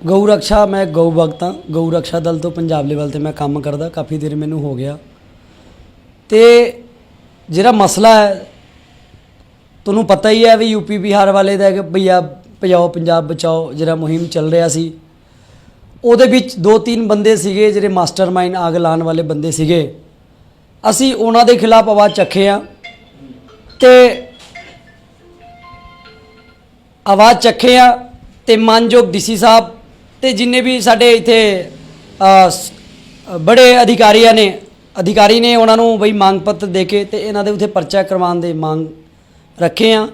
ਗਊ ਰਕਸ਼ਾ ਮੈਂ ਗਊ ਭਗਤ ਹਾਂ। ਗਊ ਰਕਸ਼ਾ ਦਲ ਤੋਂ ਪੰਜਾਬ ਲੈਵਲ ਤੇ ਮੈਂ ਕੰਮ ਕਰਦਾ, ਕਾਫੀ ਦੇਰ ਮੈਨੂੰ ਹੋ ਗਿਆ। ਤੇ ਜਿਹੜਾ ਮਸਲਾ ਹੈ, ਤੁਹਾਨੂੰ ਪਤਾ ਹੀ ਹੈ ਵੀ ਯੂਪੀ ਬਿਹਾਰ ਵਾਲੇ ਦਾ ਕਿ ਭਈਆ ਭਜਾਓ, ਪੰਜਾਬ ਬਚਾਓ, ਜਿਹੜਾ ਮੁਹਿੰਮ ਚੱਲ ਰਿਹਾ ਸੀ, ਉਹਦੇ ਵਿੱਚ ਦੋ ਤਿੰਨ ਬੰਦੇ ਸੀਗੇ ਜਿਹੜੇ ਮਾਸਟਰਮਾਈਂਡ ਆਗ ਲਾਉਣ ਵਾਲੇ ਬੰਦੇ ਸੀਗੇ। ਅਸੀਂ ਉਹਨਾਂ ਦੇ ਖਿਲਾਫ ਆਵਾਜ਼ ਚੱਕੇ ਆ ਤੇ ਆਵਾਜ਼ ਚੱਕੇ ਆ ਤੇ ਮਾਨਯੋਗ ਡੀਸੀ ਸਾਹਿਬ ਤੇ ਜਿੰਨੇ ਵੀ ਸਾਡੇ ਇੱਥੇ ਬੜੇ ਅਧਿਕਾਰੀਆਂ ਨੇ ਅਧਿਕਾਰੀ ਨੇ ਉਹਨਾਂ ਨੂੰ ਬਈ ਮੰਗ ਪੱਤਰ ਦੇ ਕੇ ਤੇ ਇਹਨਾਂ ਦੇ ਉੱਤੇ ਪਰਚਾ ਕਰਵਾਉਣ ਦੇ ਮੰਗ ਰੱਖੇ ਆ।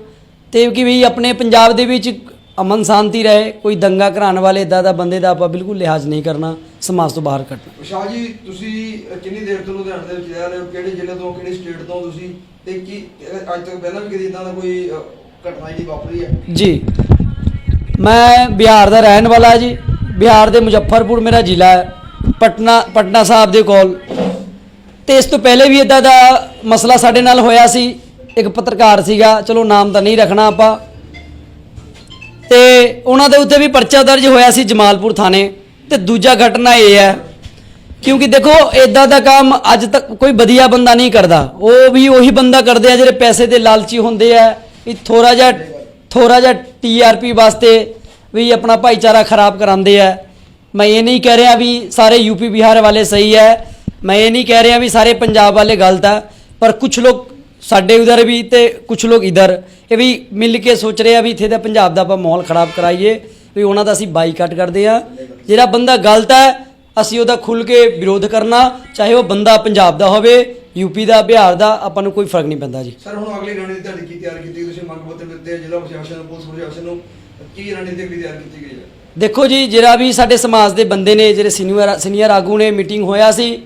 ਤੇ ਕਿ ਵੀ ਆਪਣੇ ਪੰਜਾਬ ਦੇ ਵਿੱਚ ਅਮਨ ਸ਼ਾਂਤੀ ਰਹੇ ਕੋਈ ਦੰਗਾ ਕਰਾਉਣ ਵਾਲੇ ਇਦਾਂ ਦਾ ਬੰਦੇ ਦਾ ਆਪਾਂ ਬਿਲਕੁਲ ਲਿਹਾਜ਼ ਨਹੀਂ ਕਰਨਾ ਸਮਾਜ ਤੋਂ ਬਾਹਰ ਕੱਢਣਾ। ਸ਼ਾਹ ਜੀ ਤੁਸੀਂ ਕਿੰਨੀ ਦੇਰ ਤੋਂ ਲੁਧਿਆਣੇ ਦੇ ਵਿੱਚ ਰਹਿ ਰਹੇ ਹੋ? ਕਿਹੜੇ ਜ਼ਿਲ੍ਹੇ ਤੋਂ ਕਿਹੜੀ ਸਟੇਟ ਤੋਂ ਤੁਸੀਂ? ਤੇ ਕੀ ਅੱਜ ਤੱਕ ਪਹਿਲਾਂ ਵੀ ਕਦੀ ਇਦਾਂ ਦਾ ਕੋਈ ਘਟਨਾ ਜਿਹੜੀ ਵਾਪਰੀ ਹੈ? ਜੀ ਮੈਂ ਬਿਹਾਰ ਦਾ ਰਹਿਣ ਵਾਲਾ ਜੀ। ਬਿਹਾਰ ਦੇ ਮੁਜ਼ੱਫਰਪੁਰ ਮੇਰਾ ਜ਼ਿਲ੍ਹਾ ਹੈ, ਪਟਨਾ ਪਟਨਾ ਸਾਹਿਬ ਦੇ ਕੋਲ। ਤੇ ਇਸ ਤੋਂ ਪਹਿਲੇ ਵੀ ਇਦਾਂ ਦਾ ਮਸਲਾ ਸਾਡੇ ਨਾਲ ਹੋਇਆ ਸੀ, ਇੱਕ ਪੱਤਰਕਾਰ ਸੀਗਾ, ਚਲੋ ਨਾਮ ਤਾਂ ਨਹੀਂ ਰੱਖਣਾ ਆਪਾਂ। ਤੇ ਉਹਨਾਂ ਦੇ ਉੱਤੇ ਵੀ ਪਰਚਾ ਦਰਜ ਹੋਇਆ ਸੀ ਜਮਾਲਪੁਰ ਥਾਣੇ। ਤੇ ਦੂਜਾ ਘਟਨਾ ਇਹ ਹੈ, ਕਿਉਂਕਿ ਦੇਖੋ, ਇਦਾਂ ਦਾ ਕੰਮ ਅੱਜ ਤੱਕ ਕੋਈ ਵਧੀਆ ਬੰਦਾ ਨਹੀਂ ਕਰਦਾ। ਉਹ ਵੀ ਉਹੀ ਬੰਦਾ ਕਰਦੇ ਆ, ਜਿਹੜੇ ਪੈਸੇ ਦੇ ਲਾਲਚੀ ਹੁੰਦੇ ਆ। ਇਹ ਥੋੜਾ ਜਿਹਾ ਥੋੜਾ ਜਿਹਾ ਟੀਆਰਪੀ ਵਾਸਤੇ ਵੀ ਆਪਣਾ ਭਾਈਚਾਰਾ ਖਰਾਬ ਕਰਾਉਂਦੇ ਆ। ਮੈਂ ਇਹ ਨਹੀਂ ਕਹਿ ਰਿਹਾ ਵੀ ਸਾਰੇ ਯੂਪੀ ਬਿਹਾਰ ਵਾਲੇ ਸਹੀ ਹੈ ਮੈਂ ਇਹ ਨਹੀਂ ਕਹਿ ਰਿਹਾ ਵੀ ਸਾਰੇ ਪੰਜਾਬ ਵਾਲੇ ਗਲਤ ਆ। ਪਰ ਕੁਝ ਲੋਕ ਸਾਡੇ ਉਧਰ ਵੀ ਤੇ ਕੁਝ ਲੋਕ ਇਧਰ। ਇਹ ਵੀ ਮਿਲ ਕੇ ਸੋਚ ਰਹੇ ਆ ਵੀ ਇੱਥੇ ਦਾ ਪੰਜਾਬ ਦਾ ਆਪਾਂ ਮਾਹੌਲ ਖਰਾਬ ਕਰਾਈਏ। ਵੀ ਉਹਨਾਂ ਦਾ ਅਸੀਂ ਬਾਈਕਾਟ ਕਰਦੇ ਆ। ਜਿਹੜਾ ਬੰਦਾ ਗਲਤ ਹੈ ਅਸੀਂ ਉਹਦਾ ਖੁੱਲ ਕੇ ਵਿਰੋਧ ਕਰਨਾ। ਚਾਹੇ ਉਹ ਬੰਦਾ ਪੰਜਾਬ ਦਾ ਹੋਵੇ ਯੂਪੀ ਦਾ, ਬਿਹਾਰ ਦਾ, ਆਪਾਂ ਨੂੰ ਕੋਈ ਫ਼ਰਕ ਨਹੀਂ ਪੈਂਦਾ ਜੀ। ਸਰ, ਹੁਣ ਅਗਲੀ ਰਣਨੀਤੀ ਤੁਹਾਡੀ ਕੀ ਤਿਆਰ ਕੀਤੀ? ਤੁਸੀਂ ਮੰਗ ਪੱਤਰ ਦਿੱਤੇ ਜ਼ਿਲ੍ਹਾ ਪ੍ਰਸ਼ਾਸਨ ਨੂੰ ਪੁਲਿਸ ਪ੍ਰਸ਼ਾਸਨ ਨੂੰ। ਕੀ ਰਣਨੀਤੀ ਅਗਲੀ ਤਿਆਰ ਕੀਤੀ ਗਈ ਹੈ? ਦੇਖੋ ਜੀ ਜਿਹੜਾ ਵੀ ਸਾਡੇ ਸਮਾਜ ਦੇ ਬੰਦੇ ਨੇ ਜਿਹੜੇ ਸੀਨੀਅਰ ਸੀਨੀਅਰ ਆਗੂ ਨੇ ਮੀਟਿੰਗ ਹੋਇਆ ਸੀ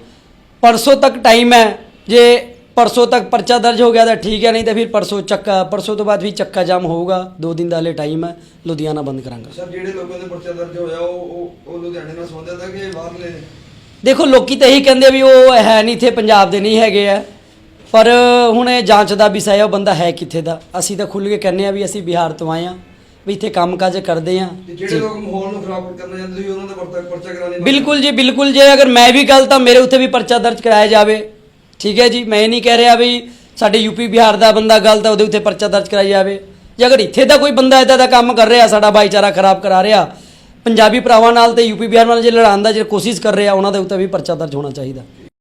ਪਰਸੋਂ ਤੱਕ ਟਾਈਮ ਹੈ। ਜੇ ਪਰਸੋਂ ਤੱਕ ਪਰਚਾ ਦਰਜ ਹੋ ਗਿਆ ਤਾਂ ਠੀਕ ਹੈ ਨਹੀਂ ਤਾਂ ਫਿਰ ਪਰਸੋਂ ਚੱਕਾ ਪਰਸੋਂ ਤੋਂ ਬਾਅਦ ਵੀ ਚੱਕਾ ਜਾਮ ਹੋਊਗਾ। ਦੋ ਦਿਨ ਦਾ ਹਲੇ ਟਾਈਮ ਹੈ ਲੁਧਿਆਣਾ ਬੰਦ ਕਰਾਂਗਾ। ਸਰ ਜਿਹੜੇ ਲੋਕਾਂ ਦੇ ਪਰਚਾ ਦਰਜ ਹੋਇਆ ਉਹ ਉਹ- ਲੁਧਿਆਣੇ ਨਾਲ ਸੰਬੰਧਿਤ ਹੈ ਕਿ ਬਾਹਰਲੇ? ਦੇਖੋ ਲੋਕੀ ਤਾਂ ਇਹੀ ਕਹਿੰਦੇ ਵੀ ਉਹ ਹੈ ਨਹੀਂ ਇੱਥੇ ਪੰਜਾਬ ਦੇ ਨਹੀਂ ਹੈਗੇ ਆ। ਪਰ ਹੁਣ ਇਹ ਜਾਂਚ ਦਾ ਵਿਸ਼ਾ ਹੈ ਉਹ ਬੰਦਾ ਹੈ ਕਿੱਥੇ ਦਾ? ਅਸੀਂ ਤਾਂ ਖੁੱਲ੍ਹ ਕੇ ਕਹਿੰਦੇ ਆ ਵੀ ਅਸੀਂ ਬਿਹਾਰ ਤੋਂ ਆਏ ਆ ਵੀ ਇੱਥੇ ਕੰਮਕਾਜ ਕਰਦੇ ਆ। ਤੇ ਜਿਹੜੇ ਲੋਕ ਮਾਹੌਲ ਨੂੰ ਖਰਾਬ ਕਰਨਾ ਚਾਹੁੰਦੇ ਤੁਸੀਂ ਉਹਨਾਂ ਦਾ ਪਰਚਾ ਪਰਚਾ ਕਰਾਣੇ ਬਿਲਕੁਲ ਜੀ ਬਿਲਕੁਲ ਜੇ। ਅਗਰ ਮੈਂ ਵੀ ਗਲਤ ਤਾਂ ਮੇਰੇ ਉੱਤੇ ਵੀ ਪਰਚਾ ਦਰਜ ਕਰਾਇਆ ਜਾਵੇ। ਠੀਕ ਹੈ ਜੀ ਮੈਂ ਇਹ ਨਹੀਂ ਕਹਿ ਰਿਹਾ ਵੀ ਸਾਡੇ ਯੂਪੀ ਬਿਹਾਰ ਦਾ ਬੰਦਾ ਗਲਤ ਹੈ ਉਹਦੇ ਉੱਤੇ ਪਰਚਾ ਦਰਜ ਕਰਾਇਆ ਜਾਵੇ। ਜੇ ਅਗਰ ਇੱਥੇ ਦਾ ਕੋਈ ਬੰਦਾ ਇਦਾਂ ਦਾ ਕੰਮ ਕਰ ਰਿਹਾ ਸਾਡਾ ਭਾਈਚਾਰਾ ਖਰਾਬ ਕਰਾ ਰਿਹਾ ਪੰਜਾਬੀ ਭਰਾਵਾਂ ਨਾਲ ਤੇ ਯੂਪੀ ਬਿਹਾਰ ਨਾਲ ਜੇ ਲੜਾਉਣ ਦਾ ਜੇ ਕੋਸ਼ਿਸ਼ ਕਰ ਰਿਹਾ ਉਹਨਾਂ ਦੇ ਉੱਤੇ ਵੀ ਪਰਚਾ ਦਰਜ ਹੋਣਾ ਚਾਹੀਦਾ।